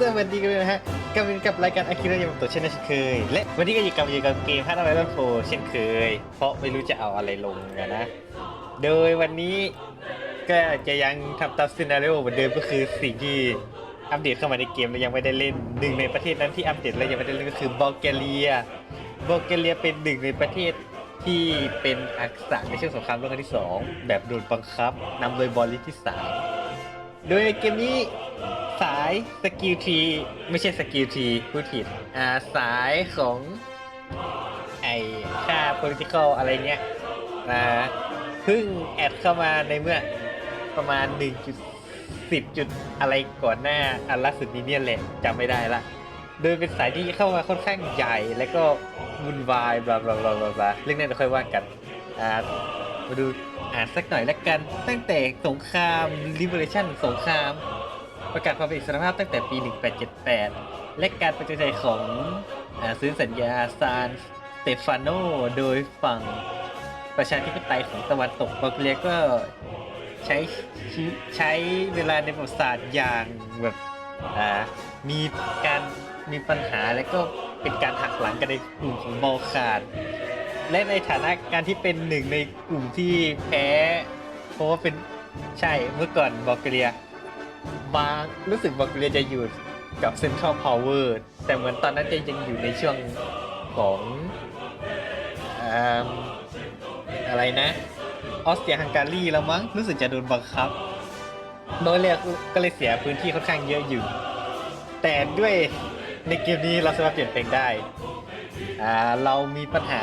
สวัสดีกันเลยนะฮะกลับกับรายการอากิระยามาโตะเช่นเคย และวันนี้ก็อยู่กับอยู่กับเกมพัฒนาไรโฟเช่นเคย เพราะไม่รู้จะเอาอะไรลงนะ โดยวันนี้ก็จะยังทำตามซีนารีโอเหมือนเดิมก็คือสิ่งที่อัปเดตเข้ามาในเกมและยังไม่ได้เล่นหนึ่งในประเทศนั้นที่อัปเดตและยังไม่ได้เล่นก็คือบัลแกเรียบัลแกเรียเป็นหนึ่งในประเทศที่เป็นอักษรในช่วงสงครามโลกครั้งที่สองแบบโดนบังคับนำโดยบอลลิที่สามโดยในเกมนี้ สายสกิลที ไม่ใช่สกิลทีพูดผิดอ่าสายของ ไอ้ค่า political อะไรเงี้ยนะเพิ่งแอดเข้ามาในเมื่อประมาณ 1.10 จุดอะไรก่อนหน้าอันล่าสุดนี้เนี่ยแหละจำไม่ได้ละ โดยเป็นสายที่เข้ามาค่อนข้างใหญ่แล้วก็วุ่นวายบลาบลาบลาบลาบลาเรื่องนั้นเราค่อยว่ากันอ่ามาดูอ่านสักหน่อยละกัน ตั้งแต่สงคราม Liberation สงคราม ประกาศความเป็นอิสรภาพตั้งแต่ปี 1878 และการประจใจของอซื้อสัญญาซานสเตฟานโนโดยฝั่งประชาธิปไตยของตะวันตกบัลแกเรียก็ใช้ชีวิตใช้เวลาในประวัติศาสตร์อย่างแบบอ่ามีการมีปัญหาและก็เป็นการหักหลังกันในกลุ่มของบอลคานและในฐานะการที่เป็นหนึ่งในกลุ่มที่แพ้เพราะว่าเป็นใช่เมื่อก่อนบัลแกเรีย บางรู้สึกบัลแกเรียจะอยู่กับเซ็นทรัลพาวเวอร์แต่เหมือนตอนนั้นจะยังอยู่ในช่วงของอะไรนะ ออสเตรียฮังการีแล้วมั้งรู้สึกจะโดนบังคับโดยเรียกก็เลยเสียพื้นที่ค่อนข้างเยอะอยู่ แต่ด้วยในเกมนี้เราสามารถเปลี่ยนแปลงได้ อ่า เรามีปัญหา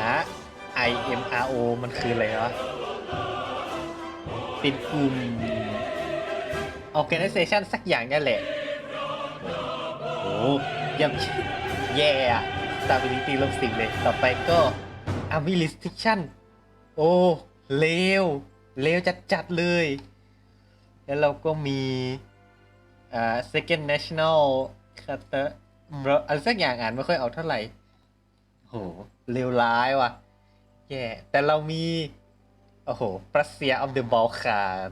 IMRO มันคืออะไรวะเป็นกลุ่ม organization สักอย่างเนี่ยแหละ โอ้ยังแย่อะ stability ลบสิบเลย ต่อไปก็ army restriction โอ้ เลว เลวจัดๆเลย แล้วเราก็มีอ่า second national charter อะไรสักอย่างอ่านไม่ค่อยออกเท่าไหร่โหเลวร้ายว่ะ แย่ แต่เรามี โอ้โห Prussia of the Balkan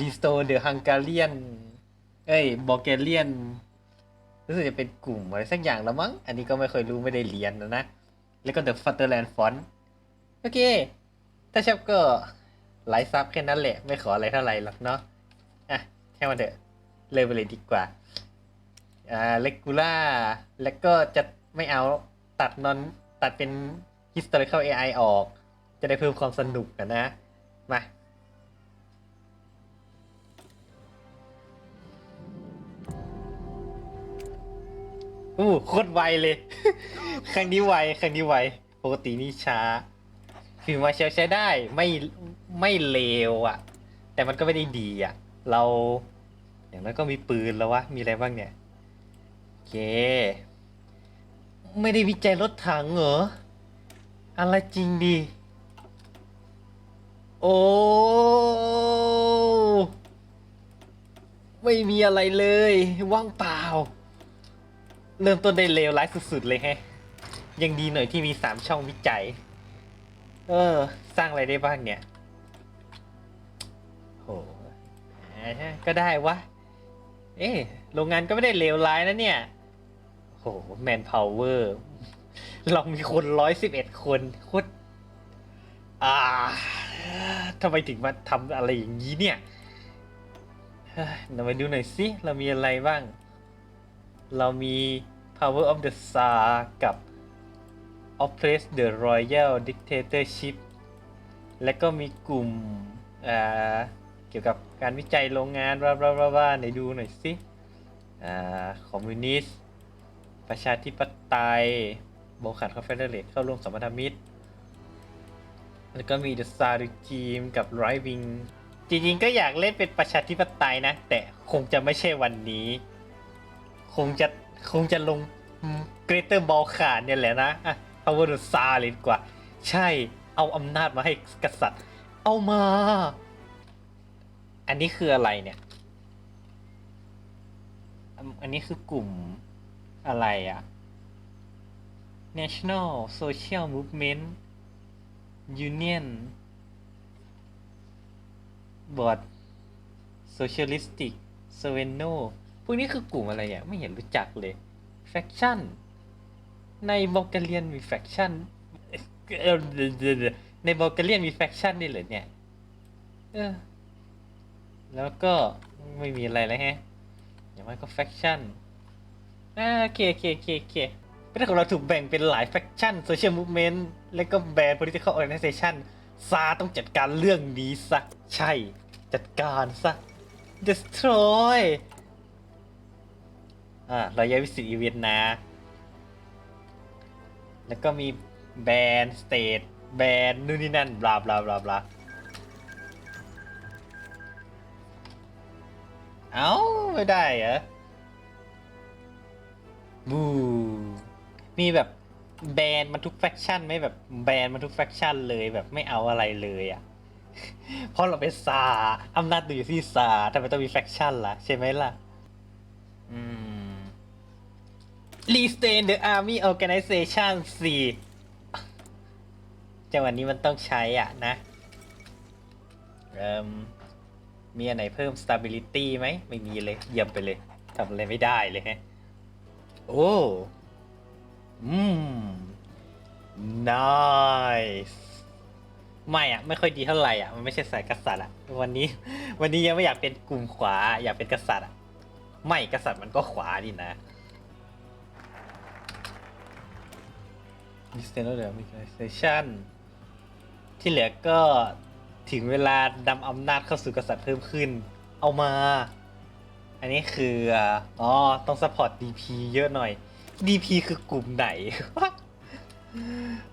รีสโตเดอะฮังการียนเอ้ยบอลแกเรียนรู้สึกจะเป็นกลุ่มอะไรสักอย่างแล้วมั้ง อันนี้ก็ไม่เคยรู้ไม่ได้เรียนนะนะ แล้วก็เดอะฟัตเตอร์แลนด์ฟอนโอเค ถ้าชอบก็ไลฟ์ซับแค่นั้นแหละ ไม่ขออะไรเท่าไหร่หรอกเนาะอะแค่มาเถอะเริ่มไปเลยดีกว่าอ่าเลกูล่าแล้วก็จะไม่เอาตัดนอนตัดเป็น historical AI ออก จะได้เพิ่มความสนุกกันนะ มา อู้โคตรไวเลย ครั้งนี้ไวครั้งนี้ไวปกตินี่ช้าฟิล์มาใช้ใช้ได้ไม่ไม่เลวอะ่ะ แต่มันก็ไม่ได้ดีอะ่ะ เรา อย่างนั้นก็มีปืนแล้ววะมีอะไรบ้างเนี่ยโอเค ไม่ได้วิจัยรถถังเหรออะไรจริงดี โอ้ไม่มีอะไรเลยว่างเปล่า เริ่มต้นได้เลวร้ายสุดๆเลยแฮะ ยังดีหน่อยที่มีสามช่องวิจัย เออ สร้างอะไรได้บ้างเนี่ยโหอ่ก็ได้วะ เอ๊ะโรงงานก็ไม่ได้เลวร้ายนะเนี่ยโหแมนพาวเวอร์เรามีคนร้อยสิบเอ็ดคนโคตรอ่าทำไมถึงมาทำอะไรอย่างนี้เนี่ยเฮ้ยเรามาดูหน่อยสิ เรามีอะไรบ้าง เรามี Power of the Tsar กับ Oppress the Royal Dictatorship และก็มีกลุ่มเกี่ยวกับการวิจัยโรงงานว่าว่าว่าว่าไหนดูหน่อยสิอ่าคอมมิวนิสต์ ประชาธิปไตยโบขัดคอนเฟเดเรตเข้าร่วมสมพันธมิตร แล้วก็มี The Star Regime กับ Right Wing จริงๆก็อยากเล่นเป็นประชาธิปไตยนะ แต่คงจะไม่ใช่วันนี้ คงจะคงจะลงเกรเตอร์บอลคานเนี่ยแหละนะอะ Power the Tsar เลยดีกว่า ใช่เอาอำนาจมาให้กษัตริย์ เอามา อันนี้คืออะไรเนี่ยอันอันนี้คือกลุ่มอะไรอะ National Social Movement Union Board Socialistic s e v e n o วกนี้คือกลุ่มอะไรอะไม่เห็นรู้จักเลยแฟคชั่นในบอลแกเลียนมีแฟคชั่นเอ่อเดี๋ยวเดี๋ยวเดี๋ยวในบอลแกเลียนมีแฟคชั่นด้เหรอเนี่ยเออแล้วก็ไม่มีอะไรแล้วฮะ อย่างมากก็แฟคชั่นอ่าโอเคโอเคโอเคโอเคประเทศของเราถูกแบ่งเป็นหลายแฟคชั่นโซเชียลมูฟเมนต์และก็แบรนด์ political organization ซาต้องจัดการเรื่องนี้ซะ ใช่ จัดการซะ destroy อ่าเราย้ายวิสิตอีเวนต์นะ แล้วก็มีแบรนด์สเตทแบรนด์นู่นนี่นั่นบลาบลาบลาบลาเอ้า ไม่ได้เหรอบูมีแบบแบนมันทุกแฟคชั่นไหม่แบบแบนมันทุกแฟคชั่นเลยแบบไม่เอาอะไรเลยอะ เพราะเราเป็นซาอำนาจอยู่ที่ซาทำไมต้องมีแฟคชั่นล่ะ ใช่ไหมล่ะ อืม Restain the Army Organization สี่จังหวะนี้มันต้องใช้อะนะเอ่มมีอันไหนเพิ่ม stability ไหม ไม่มีเลย เยี่ยมไปเลยทำอะไรไม่ได้เลยฮะ โอ้ อืม nice ไม่อะ ไม่ค่อยดีเท่าไหร่อะ มันไม่ใช่สายกษัตริย์อะ วันนี้ วันนี้ยังไม่อยากเป็นกลุ่มขวา อยากเป็นกษัตริย์อะ ไม่กษัตริย์มันก็ขวาดินะ มิสเตอร์เดอร์มิเซชันที่เหลือก็ถึงเวลานำอำนาจเข้าสู่กษัตริย์เพิ่มขึ้น เอามา อันนี้คืออ๋อต้องสปอร์ต DP เยอะหน่อย DP คือกลุ่มไหน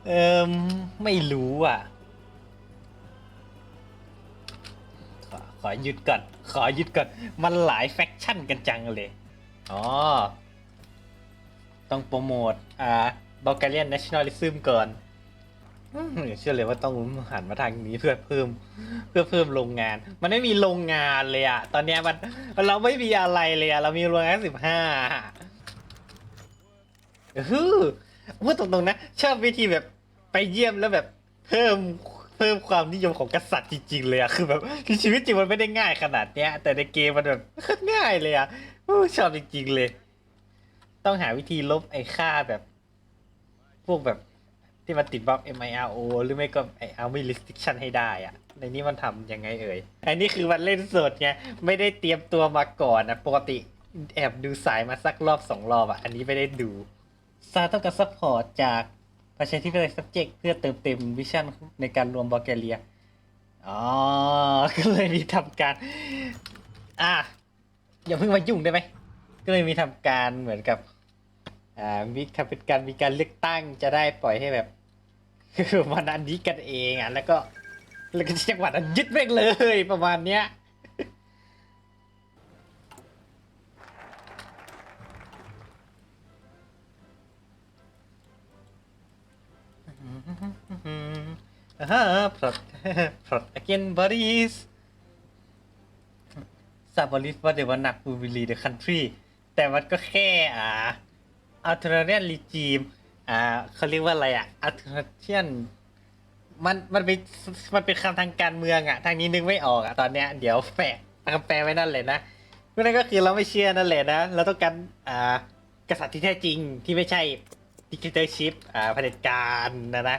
เอิมไม่รู้อะ ขอขอหยุดก่อน ขอหยุดก่อน มันหลายแฟคชั่นกันจังเลย อ๋อ ต้องโปรโมท อ่า บ u ลแกเรียน nationalism ก่อนอืมเชื่อเลยว่าต้องหันมาทางนี้เพื่อเพิ่ม เพื่อเพิ่มโรงงาน มันไม่มีโรงงานเลยอะตอนเนี้ยมันเราไม่มีอะไรเลยอะเรามีโรงงานสิบห้าฮือพูดตรงๆนะชอบวิธีแบบไปเยี่ยมแล้วแบบเพิ่มเพิ่มความนิยมของกษัตริย์จริงๆเลยอะคือแบบคือชีวิตจริงมันไม่ได้ง่ายขนาดเนี้ย แต่ในเกมมันแบบโคตรง่ายเลยอะอู้ชอบจริงๆเลย ต้องหาวิธีลบไอ้ค่าแบบ พวกแบบที่มันติดบัฟ MIRO หรือไม่ก็ไอ้ Army Restriction ให้ได้อะในนี้มันทำยังไงเอ่ย อันนี้คือมันเล่นสดไง ไม่ได้เตรียมตัวมาก่อนนะปกติแอบดูสายมาสักรอบสองรอบอะอันนี้ไม่ได้ดูซาต้องการซัพพอร์ตจากประชาธิปไตย subject เพื่อเติมเต็มวิชั่นในการรวมบอลแกเรีย อ๋อ ก็เลยมีทำการ อะอย่าเพิ่งมายุ่งได้ไหม ก็เลยมีทำการเหมือนกับ อ่ามีทำเป็นการมีการเลือกตั้งจะได้ปล่อยให้แบบคือวันอันนี้กันเองอะแล้วก็แล้วก็จังหวัดอันยึดแม่งเลยประมาณเนี้ยอ่าฮะพลอตพลอต again buddies ซาบอลิฟว่าเดี๋ยววันหนักบูบิลีเดอะคันทรีแต่มันก็แค่อ่า อัลเทอร์เนียนรีจีมอ่าเขาเรียกว่าอะไรอะอัลเทอร์เนียนมันมันเป็นมันเป็นคำทางการเมืองอะ ทางนี้นึกไม่ออกอะตอนเนี้ยเดี๋ยวแปะคำแปลไว้นั่นเลยนะนั่นก็คือเราไม่เชื่อนั่นแหละนะเราต้องการอ่ากษัตริย์ที่แท้จริงที่ไม่ใช่ดิจิทัลชิปอ่าเผด็จการนะนะ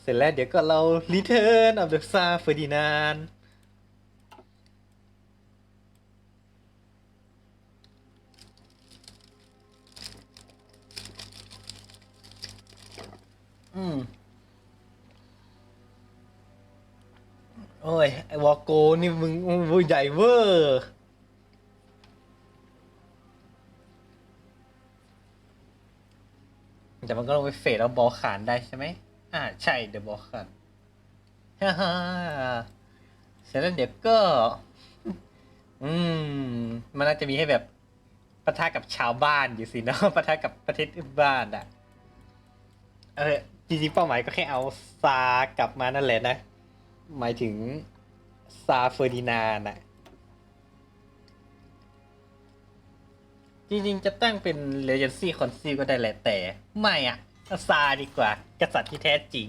เสร็จแล้วเดี๋ยวก็เรา Return of the Tsar Ferdinand อืมโอ้ย ไอวอโกนี่มึงมึงใหญ่เวอร์แต่มันก็ลงไปเฟดเอาบอลขานได้ใช่ไหม อ่า ใช่เดี๋ยวบอลขานฮ่าฮ่าเสร็จแล้วเดี๋ยวก็ อืม มันน่าจะมีให้แบบปะทะกับชาวบ้านอยู่สิเนาะปะทะกับประเทศอินบ้านอะเออ จริงๆเป้าหมายก็แค่เอาซากลับมานั่นแหละนะ หมายถึงซาเฟอร์ดินาน่ะ จริงๆจะตั้งเป็นเลเยนซี่คอนซีลก็ได้แหละแต่ ไม่อะอาซาดีกว่า กษัตริย์ที่แท้จริง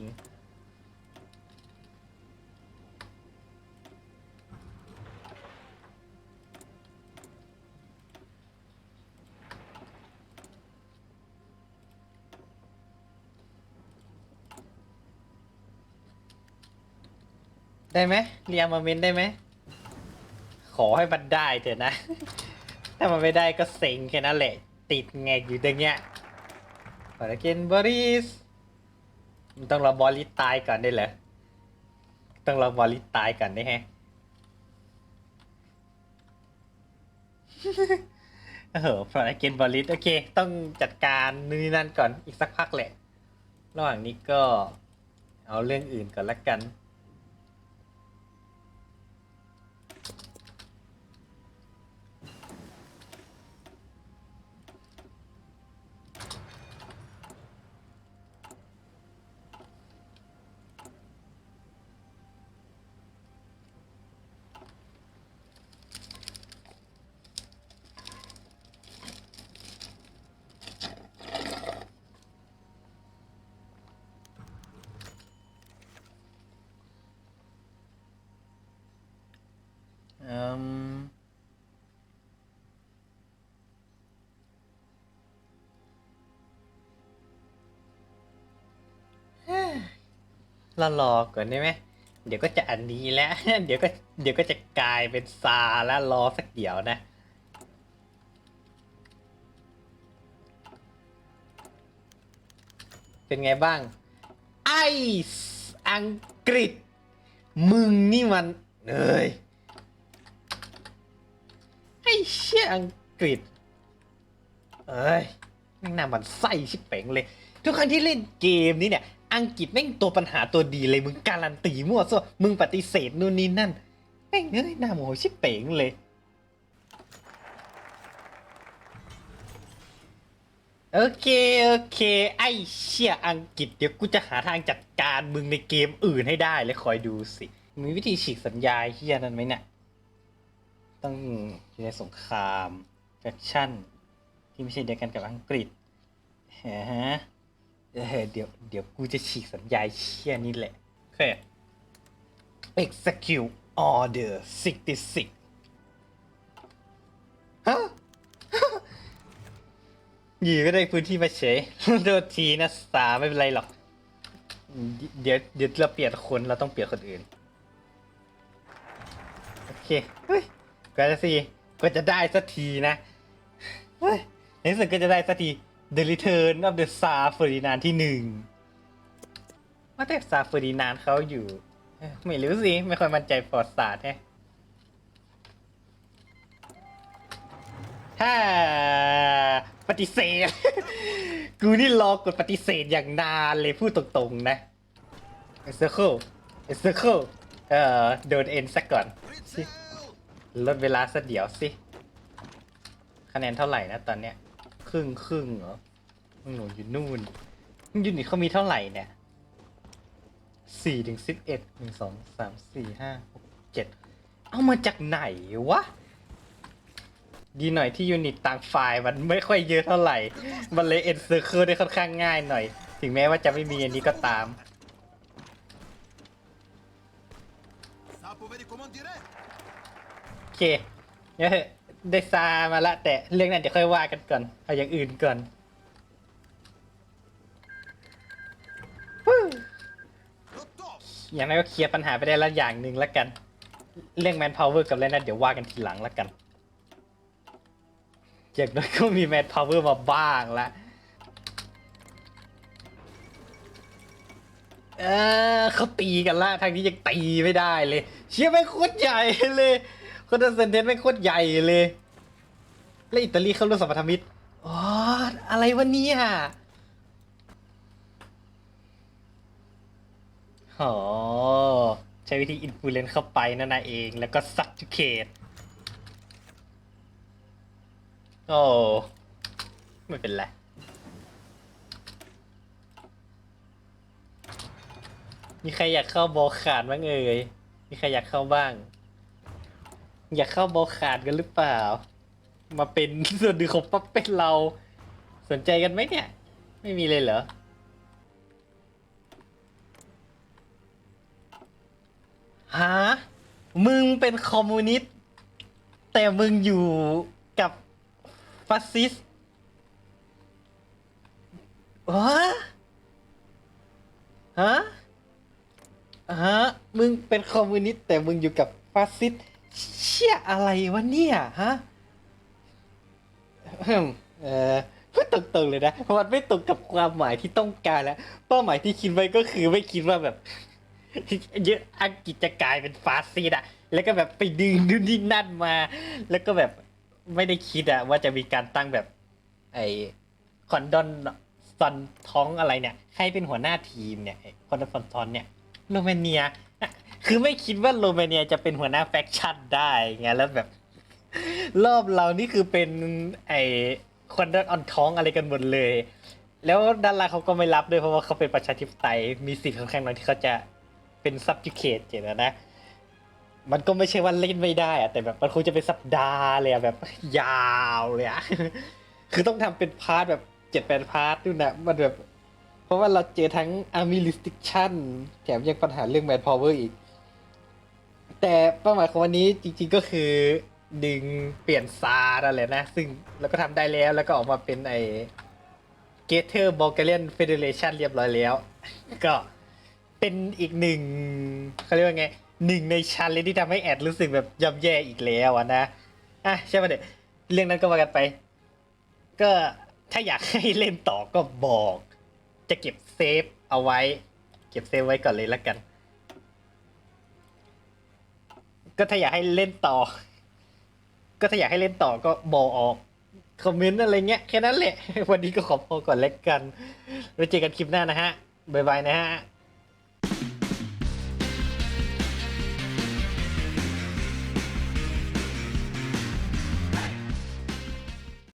ได้ไหมเรียมาเมนได้ไหม ขอให้มันได้เถอะนะ ถ้ามันไม่ได้ก็เซ็งแค่นั้นแหละ ติดแงกอยู่ตรงเนี้ยพอลเกนบอริสมันต้องรอบอลลิสตายก่อนได้เหรอ ต้องรอบอลลิสตายก่อนได้แฮะเออพอลเกนบอลลิสโอเค ต้องจัดการนู่นนนั่นก่อนอีกสักพักแหละ ระหว่างนี้ก็เอาเรื่องอื่นก่อนละกัน รารอก่อนได้ไหมเดี๋ยวก็จะอันนี้แล้ว เดี๋ยวก็เดี๋ยวก็จะกลายเป็นซาแล้วรอสักเดี๋ยวนะ เป็นไงบ้าง ไอซ์อังกฤษ มึงนี่มันเอ้ยไอ้เชี่ยอังกฤษ เอ้ยแม่งน่ามันไส้ชิบเป๋งเลย ทุกครั้งที่เล่นเกมนี้เนี่ย อังกฤษแม่งตัวปัญหาตัวดีเลยมึงการันตีมั่วซั่วมึงปฏิเสธนู่นนี่นั่นแม่งเอ้ยหน้าโมโหชิบเป๋งเลย โอเค โอเค ไอ้เชี่ยอังกฤษเดี๋ยวกูจะหาทางจัดการมึงในเกมอื่นให้ได้เลยคอยดูสิ มีวิธีฉีกสัญญาเฮียนั้นไหมเนี่ย ต้องอยู่ในสงครามแฟคชั่น ที่ไม่ใช่เดียวกันกับอังกฤษฮะ เออเดี๋ยวเดี๋ยวกูจะฉีกสัญญาเชี่ยนี่แหละ โอเค execute order 66ฮะอยู่ก็ได้พื้นที่มาเฉยโทษทีนะสาไม่เป็นไรหรอก เดี๋ยวเดี๋ยวเราเปลี่ยนคนเราต้องเปลี่ยนคนอื่น โอเค เฮ้ยก็จะสิก็จะได้สักทีนะ เฮ้ยในที่สุดก็จะได้สักที The Return of the Tsar Ferdinand ที่หนึ่งว่าแต่ซาเฟอร์ดินานด์เขาอยู่ ไม่รู้สิ ไม่ค่อยมั่นใจประวัติศาสตร์แฮะถ้าปฏิเสธ กูนี่รอกดปฏิเสธอย่างนานเลยพูดตรงๆนะ Circle Circle เอ่อโดนเอ็นสักก่อนลดเวลาสักเดี๋ยวสิ คะแนนเท่าไหร่นะตอนเนี้ย ครึ่งครึ่งเหรอหนูอยู่นู่นยูนิตเขามีเท่าไหร่เนี่ยสี่ถึงสิบเอ็ดหนึ่งสองสามสี่ห้าหกเจ็ดเอามาจากไหนวะ ดีหน่อยที่ยูนิตต่างฝ่ายมันไม่ค่อยเยอะเท่าไหร่ มันเลยเอ็นเซอร์เคิลได้ค่อนข้างง่ายหน่อย ถึงแม้ว่าจะไม่มีอันนี้ก็ตามโอเคเนี่ย ได้ซามาละ แต่เรื่องนั้นเดี๋ยวค่อยว่ากันก่อน เอาอย่างอื่นก่อนฮู้ Le top อย่างนั้นก็เคลียร์ปัญหาไปได้ละอย่างหนึ่งละกัน เรื่องแมนพาวเวอร์กับเรื่องนั้นเดี๋ยวว่ากันทีหลังละกันอย่างน้อยก็มีแมนพาวเวอร์มาบ้างละเออเขาตีกันละทางนี้ยังตีไม่ได้เลย เชี่ยไม่งโคตรใหญ่เลย โคตรเซนเทนไม่โคตรใหญ่เลย แล้วอิตาลีเข้าร่วมสัมพันธมิตรอ๋ออะไรวะเนี่ยอ๋อใช้วิธีอินฟลูเอนซ์เข้าไปนั่นนะเอง แล้วก็ซับจูเคตโอ้ไม่เป็นไรมีใครอยากเข้าบอขาดบ้างเอ่ยมีใครอยากเข้าบ้าง อยากเข้าบอลขาดกันหรือเปล่า มาเป็นส่วนหนึ่งของปั๊บเป็นเรา สนใจกันไหมเนี่ย ไม่มีเลยเหรอ ฮะ มึงเป็นคอมมิวนิสต์ แต่มึงอยู่กับฟาสซิสต์วะฮะฮะ มึงเป็นคอมมิวนิสต์แต่มึงอยู่กับฟาสซิสต์ เชี่ยอะไรวะเนี่ยฮะอืมเออพูดตรงๆเลยนะมันไม่ตรงกับความหมายที่ต้องการแล้วเป้าหมายที่คิดไว้ก็คือไม่คิดว่าแบบเยอะอังกฤษจะกลายเป็นฟาสซิสต์อะแล้วก็แบบไปดึงนู่นนี่นั่นมา แล้วก็แบบไม่ได้คิดอะว่าจะมีการตั้งแบบ ไอคอนดอนซอนท้องอะไรเนี่ย ให้เป็นหัวหน้าทีมเนี่ยคอนดอนซอนทอนเนี่ยโรมาเนีย คือไม่คิดว่าโรมาเนียจะเป็นหัวหน้าแฟคชั่นได้ไงแล้วแบบ รอบเรานี่คือเป็นไอคนดอนออนท้องอะไรกันหมดเลย แล้วด้านล่าเขาก็ไม่รับด้วยเพราะว่าเขาเป็นประชาธิปไตยมีสิทธิ์ค่อนข้างน้อยที่เขาจะเป็นซับจิเคตเจนะนะมันก็ไม่ใช่ว่าเล่นไม่ได้อะแต่แบบมันคงจะเป็นสัปดาห์เลยอะแบบ ยาวเลยอะคือต้องทำเป็นพาร์ทแบบเจ็ดแปดพาร์ทด้วยนะมันแบบ เพราะว่าเราเจอทั้ง Army Restriction แถมยังปัญหาเรื่อง Man Power อีก แต่เป้าหมายของวันนี้จริงๆก็คือดึงเปลี่ยนซาร์นั่นแหละนะ ซึ่งเราก็ทำได้แล้วแล้วก็ออกมาเป็นไอ g a t e r Bulgarian Federation เรียบร้อยแล้ว ก็เป็นอีกหนึ่งเขาเรียกว่าไงหนึ่งในชันเลยที่ทำให้แอดรู้สึกแบบย่ำแย่อีกแล้วอะนะอะใช่ไหมเด็กเรื่องนั้นก็ว่ากันไป ก็ถ้าอยากให้เล่นต่อก็บอก จะเก็บเซฟเอาไว้ เก็บเซฟไว้ก่อนเลยละกัน ก็ถ้าอยากให้เล่นต่อ ก็ถ้าอยากให้เล่นต่อก็บอกออกคอมเมนต์อะไรเงี้ยแค่นั้นแหละ วันนี้ก็ขอพอก่อนแล้วกันไว้เจอกันคลิปหน้านะฮะ บ๊ายบายนะฮะ